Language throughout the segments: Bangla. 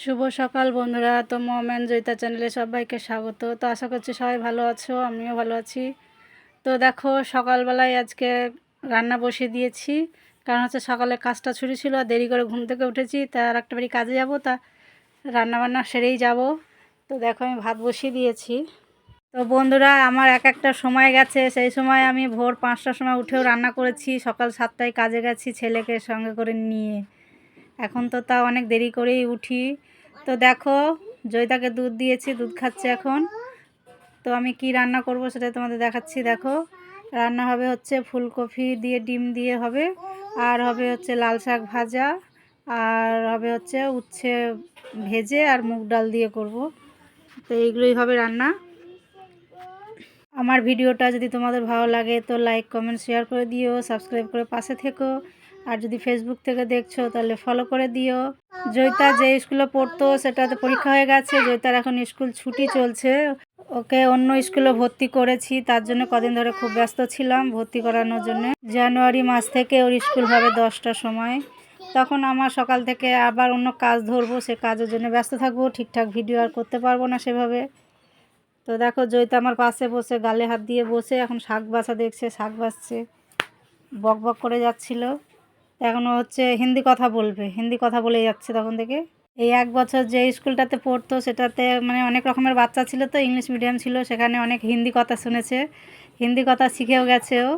শুভ সকাল বন্ধুরা, তো মোমেন জয়িতা চ্যানেলে সবাইকে স্বাগত। তো আশা করছি সবাই ভালো আছো, আমিও ভালো আছি। তো দেখো, সকালবেলায় আজকে রান্না বসিয়ে দিয়েছি। কারণ হচ্ছে সকালে কাজটা ছুটি ছিল, আর দেরি করে ঘুম থেকে উঠেছি, তা আর একটা বাড়ি কাজে যাব, তা রান্না বান্না সেরেই যাব। তো দেখো, আমি ভাত বসিয়ে দিয়েছি। তো বন্ধুরা, আমার এক একটা সময় গেছে। সেই সময় আমি ভোর পাঁচটার সময় উঠেও রান্না করেছি। সকাল সাতটায় কাজে গেছি ছেলেকে সঙ্গে করে নিয়ে। এখন তো তা অনেক দেরি করেই উঠি। তো দেখো, জয়িতাকে দুধ দিয়েছি, দুধ খাচ্ছে এখন। তো আমি কি রান্না করব সেটা তোমাদের দেখাচ্ছি, দেখো। রান্না হবে হচ্ছে ফুলকপি দিয়ে, ডিম দিয়ে হবে। আর হবে হচ্ছে লাল শাক ভাজা। আর হবে হচ্ছে উচ্ছে ভেজে আর মুগ ডাল দিয়ে করব। তো এইগুলোই হবে রান্না। আমার ভিডিওটা যদি তোমাদের ভালো লাগে তো লাইক কমেন্ট শেয়ার করে দিও। সাবস্ক্রাইব করে পাশে থেকো। আর যদি ফেসবুক থেকে দেখছ, তাহলে ফলো করে দিও। জয়িতা যে স্কুলে পড়তো, সেটাতে পরীক্ষা হয়ে গেছে। জয়িতার এখন স্কুল ছুটি চলছে। ওকে অন্য স্কুলে ভর্তি করেছি। তার জন্য কদিন ধরে খুব ব্যস্ত ছিলাম ভর্তি করানোর জন্য। জানুয়ারি মাস থেকে ওর স্কুল হবে দশটার সময়। তখন আমার সকাল থেকে আবার অন্য কাজ ধরবো, সে কাজের জন্য ব্যস্ত থাকব। ঠিকঠাক ভিডিও আর করতে পারব না সেভাবে। তো দেখো, জয়িতা আমার পাশে বসে গালে হাত দিয়ে বসে এখন শাক বাছা দেখছে, শাক বাছছে। বক বক করে যাচ্ছিল। এখন হচ্ছে হিন্দি কথা বলবে। হিন্দি কথা বলে যাচ্ছে তখন থেকে। এই এক বছর যে স্কুলটাতে পড়তো সেটাতে মানে অনেক রকমের বাচ্চা ছিল তো ইংলিশ মিডিয়াম ছিল সেখানে অনেক হিন্দি কথা শুনেছে। হিন্দি কথা শিখেও গেছে ও।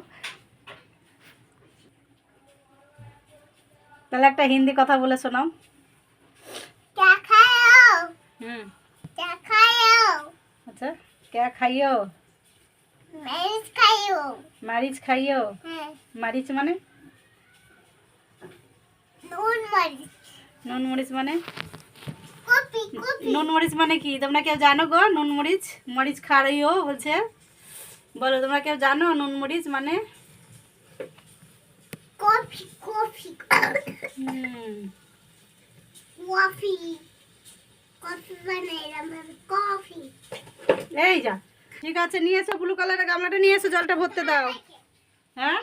তাহলে একটা হিন্দি কথা বলে শোনাও। হুম। আচ্ছা ক্যা খাইও? ম্যারিজ খাইও। ম্যারিজ খাইও? ম্যারিজ মানে? নুন মরিচ মানে? নুন মানে কি? তোমরা কেউ জানো গো নুন মরিচ মরিচ খাড়াইও বলছে। বলো তোমরা কেউ জানো নুন মরিচ মানে এই যা ঠিক আছে নিয়ে এসো ব্লু কালারের গামলাটা নিয়ে এসো জলটা ভরতে দাও। হ্যাঁ?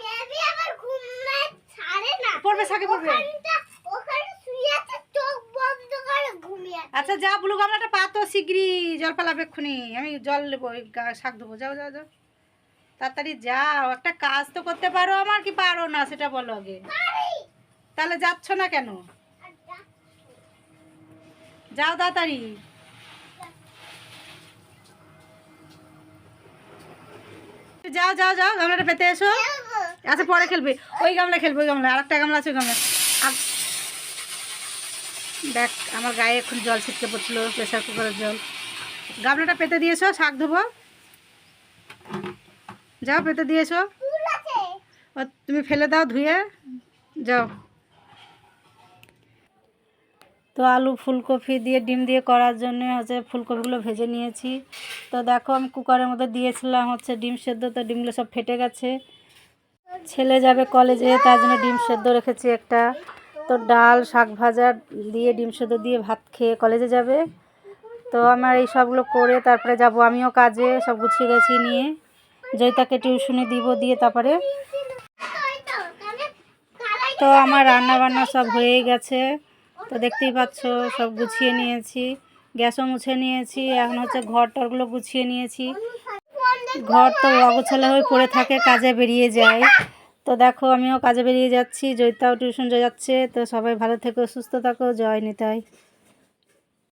পড়বে সাকে পড়বে। আচ্ছা যা ব্লু গামলাটা পাতো শিগগিরি জল পালাবে এক্ষুনি। আমি জল নেব ওই শাক দেবো যাও যাও যাও। তাড়াতাড়ি যাও একটা কাজ তো করতে পারো আমার কি পারো না সেটা বলো আগে। তাহলে যাচ্ছ না কেন? যাও তাড়াতাড়ি। যাও যাও যাও গামলাটা পেতে এসো। আচ্ছা পরে খেলবে। ওই গামলা খেলবে ওই গামলা আর একটা গামলা আছে ওই গামলা দেখ, আমার গায়ে এখন জল ছিটকে পড়ছিল প্রেশার কুকারের জল। গামলাটা পেতে দিয়েছ? শাক ধোবো? যাও, পেতে দিয়েছ? তুমি ফেলে দাও ধুয়ে। যাও। তো আলু ফুলকপি দিয়ে, ডিম দিয়ে করার জন্য হচ্ছে ফুলকপিগুলো ভেজে নিয়েছি। তো দেখো, আমি কুকারের মধ্যে দিয়েছিলাম হচ্ছে ডিম সেদ্ধ, তো ডিমগুলো সব ফেটে গেছে। ছেলে যাবে কলেজে, তার জন্য ডিম সেদ্ধ রেখেছি একটা। তো ডাল, শাক ভাজা দিয়ে, ডিম সেদ্ধ দিয়ে ভাত খেয়ে কলেজে যাবে। তো আমার এই সবগুলো করে তারপরে যাব আমিও কাজে, সব গুছিয়ে গেছি নিয়ে। জয়িতাকে টিউশনে দিব দিয়ে তারপরে। তো আমার রান্না বান্না সব হয়েই গেছে। তো দেখতেই পাচ্ছ, সব গুছিয়ে নিয়েছি, গ্যাসও মুছে নিয়েছি, এখন হচ্ছে ঘর টরগুলো গুছিয়ে নিয়েছি। ঘর তো অগোছালো হয়ে পড়ে থাকে, কাজে বেরিয়ে যায়। তো দেখো, আমিও কাজে বেরিয়ে যাচ্ছি। জয়িতাও টিউশন যাচ্ছে। তো সবাই ভালো থেকো, সুস্থ থাকো। জয় নিতাই।